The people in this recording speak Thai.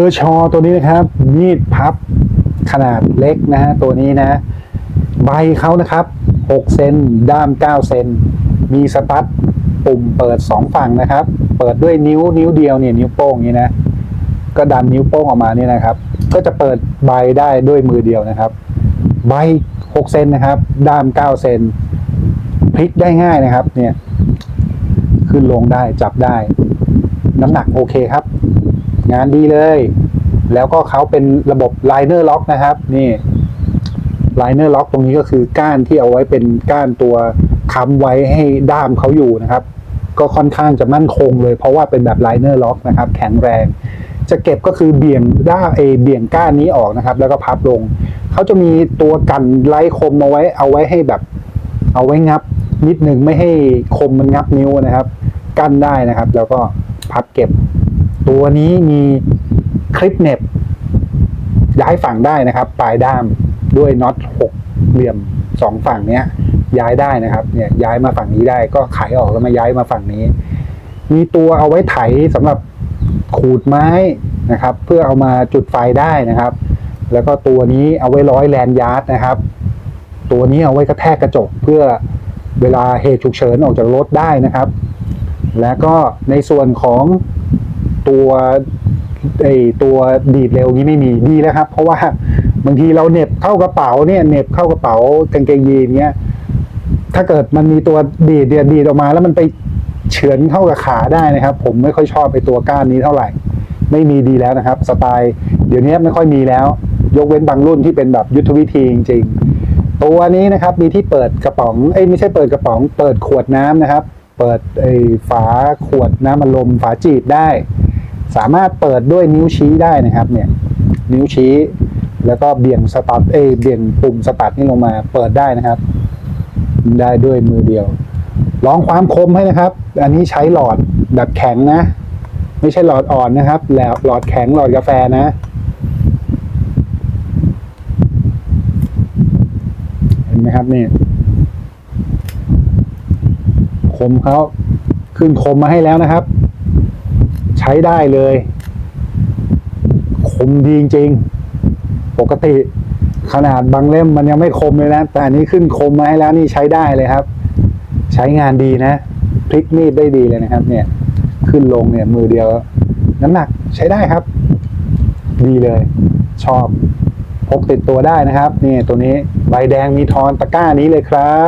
อร์ชอตัวนี้นะครับ มีดพับขนาดเล็กนะฮะตัวนี้นะ ใบเขานะครับ6เซนด้าม 9 เซนมีสตั๊ดปุ่มเปิด 2 ฝั่งนะครับ เปิดด้วยนิ้วนิ้วเดียวเนี่ยนิ้วโป้งนี้นะ ก็ดันนิ้วโป้งออกมานี่นะครับ ก็จะเปิดใบได้ด้วยมือเดียวนะครับ ใบ 6 เซนนะครับ ด้าม 9 เซนพลิกได้ง่ายนะครับเนี่ยขึ้นลงได้จับได้ น้ำหนักโอเคครับ งานดีเลย แล้วก็เขาเป็นระบบไลเนอร์ล็อกนะครับ นี่ไลเนอร์ล็อกตรงนี้ก็คือก้านที่เอาไว้เป็นก้านตัวค้ำไว้ให้ด้ามเขาอยู่นะครับ ก็ค่อนข้างจะมั่นคงเลย เพราะว่าเป็นแบบไลเนอร์ล็อกนะครับ แข็งแรง จะเก็บก็คือเบี่ยงด้ามเอเบี่ยงก้านนี้ออกนะครับ แล้วก็พับลงเขาจะมีตัวกันไล่คมเอาไว้ เอาไว้ให้แบบ เอาไว้งับ นิดหนึ่งไม่ให้คมมันงับนิ้วนะครับ กั้นได้นะครับ แล้วก็พับเก็บ ตัวนี้มีคลิปเน็บย้ายฝั่งได้นะครับ ปลายด้ามด้วยน็อตหกเหลี่ยมสองฝั่งเนี้ย ย้ายได้นะครับเนี่ยย้ายมาฝั่งนี้ได้ก็ไขออกแล้วมาย้ายมาฝั่งนี้ มีตัวเอาไว้ไถสำหรับขูดไม้นะครับ เพื่อเอามาจุดไฟได้นะครับ แล้วก็ตัวนี้เอาไว้ร้อยแลนยาร์ดนะครับ ตัวนี้เอาไว้กระแทกกระจกเพื่อเวลาเหตุฉุกเฉินออกจากรถได้นะครับ แล้วก็ในส่วนของ ตัวไอตัวดีดเร็วนี้ไม่มีดีแล้วครับ เพราะว่าบางทีเราเน็บเข้ากระเป๋าเนี่ยเน็บเข้ากระเป๋ากางเกงยีนเนี้ยถ้าเกิดมันมีตัวดีดเดียดีดออกมา แล้วมันไปเฉือนเข้ากับขาได้นะครับ ผมไม่ค่อยชอบไอตัวก้านนี้เท่าไหร่ ไม่มีดีแล้วนะครับ สไตล์เดี๋ยวนี้ไม่ค่อยมีแล้ว ยกเว้นบางรุ่นที่เป็นแบบยุทธวิธีจริง ๆ ตัวนี้นะครับมีที่เปิดกระป๋องเอ้ยไม่ใช่เปิดกระป๋อง เปิดขวดน้ำนะครับ เปิดไอ้ฝาขวดน้ำมันลมฝาจีบได้ สามารถเปิดด้วยนิ้วชี้ได้นะครับเนี่ยนิ้วชี้ แล้วก็เบี่ยงสตาร์ทเอเบี่ยงปุ่มสตาร์ทนี่ลงมาเปิดได้นะครับ ได้ด้วยมือเดียวลองความคมให้นะครับ อันนี้ใช้หลอดแบบแข็งนะ ไม่ใช่หลอดอ่อนนะครับแล้วหลอดแข็งหลอดกาแฟนะเห็นไหมครับนี่คมเขาขึ้นคมมาให้แล้วนะครับ ช้ได้เลย คมดีจริงๆ ปกติขนาดบางเล่มมันยังไม่คมเลยนะ แต่อันนี้ขึ้นคมมาให้แล้วนี่ใช้ได้เลยครับ ใช้งานดีนะ พลิกมีดได้ดีเลยนะครับ เนี่ย ขึ้นลงเนี่ยมือเดียว น้ำหนักใช้ได้ครับ ดีเลย ชอบพกติดตัวได้นะครับ นี่ตัวนี้ใบแดงมีทอนตะกร้านี้เลยครับ